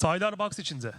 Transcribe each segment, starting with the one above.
Taylar box içinde.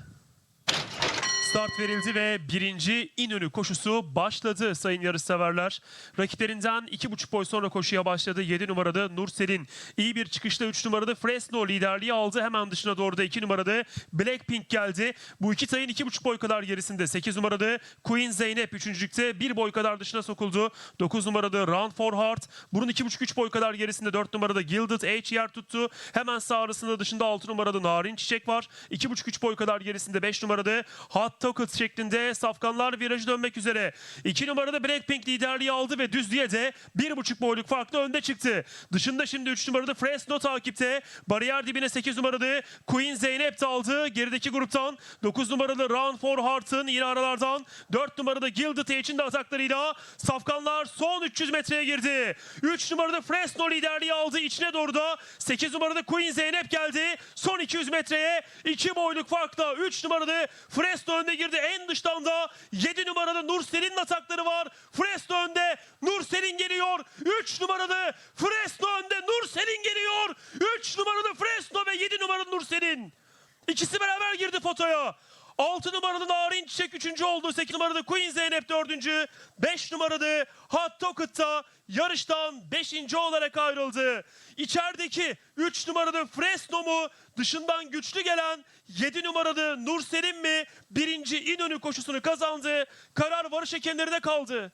Start verildi ve birinci İnönü koşusu başladı sayın yarışseverler. Rakiplerinden iki buçuk boy sonra koşuya başladı. 7 numarada Nurselin. iyi bir çıkışta 3 numarada Fresno liderliği aldı. Hemen dışına doğru da 2 numarada Blackpink geldi. Bu iki tayın iki buçuk boy kadar gerisinde. 8 numarada Queen Zeynep üçüncülükte bir boy kadar dışına sokuldu. 9 numarada Run for Heart. Bunun iki buçuk üç boy kadar gerisinde 4 numarada Gilded H yer tuttu. Hemen sağ arasında dışında 6 numarada Narin Çiçek var. 2,5-3 boy kadar gerisinde 5 numarada Hot Tocket şeklinde safkanlar virajı dönmek üzere. 2 numarada Blackpink liderliği aldı ve düzlüğe de 1,5 boyluk farklı önde çıktı. Dışında şimdi 3 numarada Fresno takipte. Bariyer dibine 8 numarada Queen Zeynep de aldı. Gerideki gruptan 9 numaralı Run for Heart'ın yine aralardan 4 numarada Gilded H'in de ataklarıyla safkanlar son 300 metreye girdi. 3 numarada Fresno liderliği aldı. İçine doğru da 8 numarada Queen Zeynep geldi. Son 200 metreye 2 boyluk farkla 3 numarada Fresno önde girdi. En dıştan da 7 numarada Nursel'in atakları var. Fresno önde. Nursel'in geliyor. 3 numarada Fresno önde. Nursel'in geliyor. 3 numarada Fresno ve 7 numarada Nursel'in. İkisi beraber girdi fotoya. 6 numaralı Narin Çiçek 3. oldu. 8 numaralı Queen Zeynep 4. 5 numaralı Hot Tocket'ta yarıştan 5. olarak ayrıldı. İçerideki 3 numaralı Fresno mu? Dışından güçlü gelen 7 numaralı Nurselin mi? Birinci İnönü koşusunu kazandı. Karar varış hakemlerine kaldı.